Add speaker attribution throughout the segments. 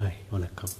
Speaker 1: Hi வணக்கம்.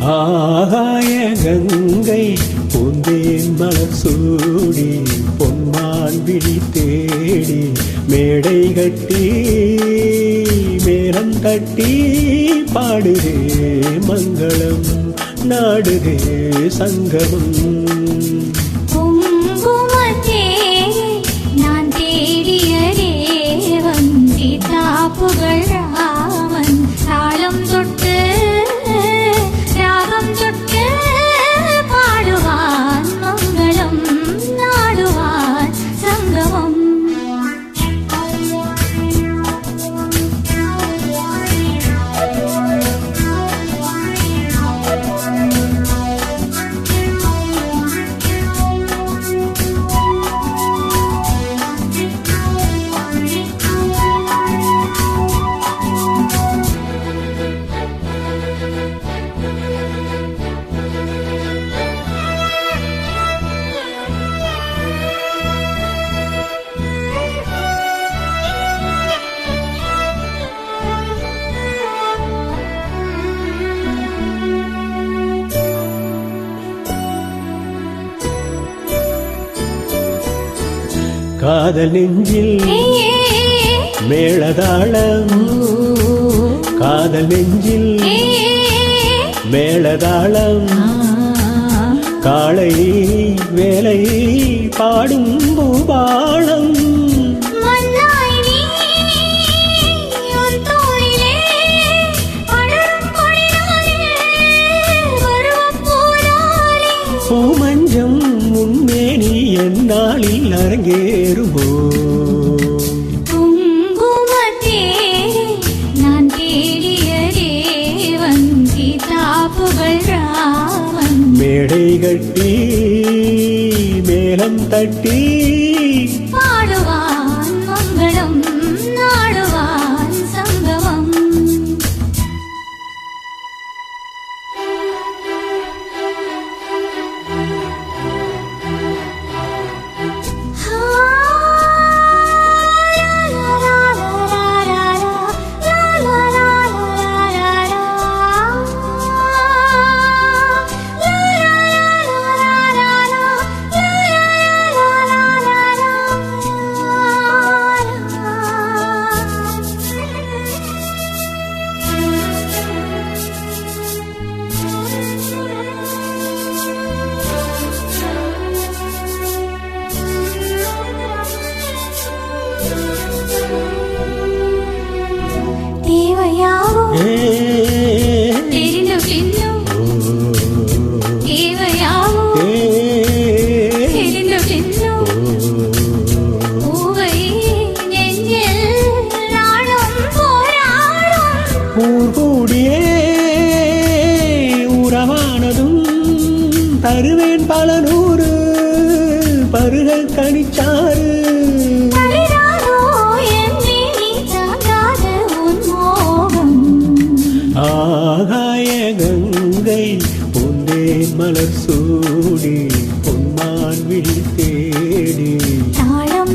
Speaker 1: ஆகாய கங்கை பூந்தேன் மலர் சூடி பொன்மான் விழி தேடி மேடை கட்டி மேலம் கட்டி பாடுகே மங்களம் நாடுகே சங்கமம். காதல் நெஞ்சில் மேளதாளம். காதல் நெஞ்சில் மேளதாளம். காளை வேலை பாடும் பூபாளம். என்னாளில் அரங்கேறுமோ? மேடை கட்டி மேலம் தட்டி தருவேன் பல நூறு பருக கணிச்சாறு கங்கை பொன்னே மலர் சூடி பொன்மான் விழி தேடி தாழம்